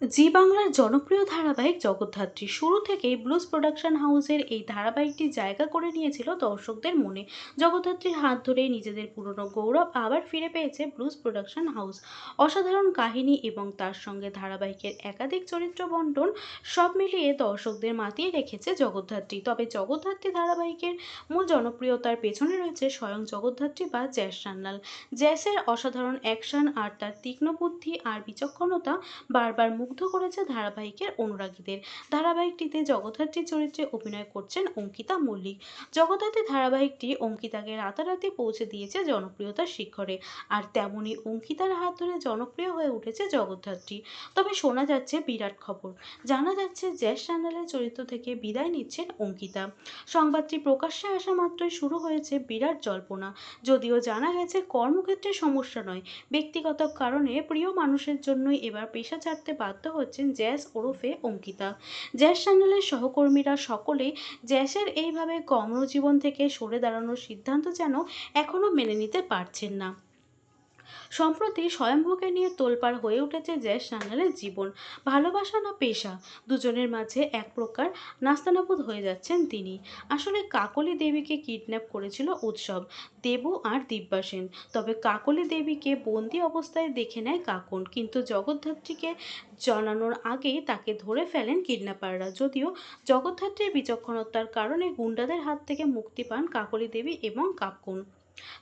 জি বাংলার জনপ্রিয় ধারাবাহিক জগদ্ধাত্রী। শুরু থেকেই ব্লুজ প্রোডাকশন হাউসের এই ধারাবাহিকটি জায়গা করে নিয়েছিল দর্শকদের মনে। জগদ্ধাত্রীর হাত ধরে নিজেদের পুরনো গৌরব আবার ফিরে পেয়েছে ব্লুজ প্রোডাকশন হাউস। অসাধারণ কাহিনী এবং তার সঙ্গে ধারাবাহিকের একাধিক চরিত্র বন্টন সব মিলিয়ে দর্শকদের মাতিয়ে রেখেছে জগদ্ধাত্রী। তবে জগদ্ধাত্রী ধারাবাহিকের মূল জনপ্রিয়তার পেছনে রয়েছে স্বয়ং জগদ্ধাত্রী বা জ্যাস সান্যাল জ্যাসের অসাধারণ অ্যাকশন আর তার তীক্ষ্ণ বুদ্ধি আর বিচক্ষণতা বারবার মুগ্ধ করেছে ধারাবাহিকের অনুরাগীদের। ধারাবাহিকটিতে জগদ্ধাত্রী চরিত্রে অভিনয় করছেন অঙ্কিতা মল্লিক। জগদ্ধাত্রী ধারাবাহিকটি অঙ্কিতাকে রাতারাতি পৌঁছে দিয়েছে জনপ্রিয়তার শিখরে, আর তেমনই অঙ্কিতার হাত ধরে জনপ্রিয় হয়ে উঠেছে জগদ্ধাত্রী। তবে শোনা যাচ্ছে বিরাট খবর। জানা যাচ্ছে জ্যাস চ্যানেলের চরিত্র থেকে বিদায় নিচ্ছেন অঙ্কিতা। সংবাদটি প্রকাশ্যে আসা মাত্রই শুরু হয়েছে বিরাট জল্পনা। যদিও জানা গেছে কর্মক্ষেত্রে সমস্যা নয়, ব্যক্তিগত কারণে প্রিয় মানুষের জন্যই এবার পেশা ছাড়তে বাধ্য হচ্ছেন জ্যাস ওরফে অঙ্কিতা। জ্যাস চ্যানেলের সহকর্মীরা সকলে জ্যাসের এইভাবে কর্মজীবন থেকে সরে দাঁড়ানোর সিদ্ধান্ত যেন এখনও মেনে নিতে পারছেন না। সম্প্রতি স্বয়ম্ভুকে নিয়ে তোলপাড় হয়ে উঠেছে জ্যাস সান্যালের জীবন, ভালোবাসা না পেশা? দুজনের মাঝে এক প্রকার নাস্তানাবুদ হয়ে যাচ্ছেন তিনি। আসলে কাকলি দেবীকে কিডন্যাপ করেছিল উৎসব, দেবু আর দিব্যা সেন। তবে কাকলি দেবীকে বন্দি অবস্থায় দেখে নেয় কাকন, কিন্তু জগদ্ধাত্রীকে জানানোর আগেই তাকে ধরে ফেলেন কিডন্যাপাররা। যদিও জগদ্ধাত্রীর বিচক্ষণতার কারণে গুন্ডাদের হাত থেকে মুক্তি পান কাকলি দেবী এবং কাকুন।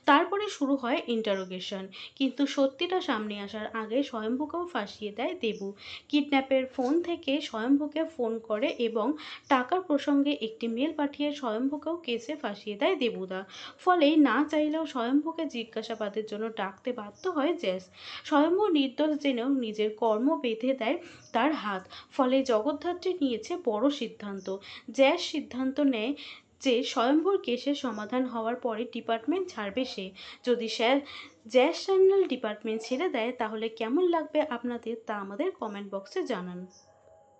তারপরে শুরু হয় ইন্টারোগেশন কিন্তু সত্যিটা সামনে আসার আগে স্বয়ম্ভুকেও ফাঁসিয়ে দেয় দেবু। কিডন্যাপের ফোন থেকে স্বয়ম্ভুকে ফোন করে এবং টাকার প্রসঙ্গে একটি মেল পাঠিয়ে স্বয়ম্ভুকেও কেসে ফাঁসিয়ে দেয় দেবুদা। ফলে না চাইলেও স্বয়ম্ভুকে জিজ্ঞাসাবাদের জন্য ডাকতে বাধ্য হয় জ্যাস স্বয়ম্ভু নির্দোষ জেনেও নিজের কর্ম বেঁধে দেয় তার হাত। ফলে জগদ্ধাত্রী নিয়েছে বড় সিদ্ধান্ত। জ্যাস সিদ্ধান্ত নেয় যে স্বয়ম্ভর কেসের সমাধান হওয়ার পরে ডিপার্টমেন্ট ছাড়বে সে। যদি স্যার জ্যাস ডিপার্টমেন্ট ছেড়ে দেয়, তাহলে কেমন লাগবে আপনাদের তা আমাদের কমেন্ট বক্সে জানান।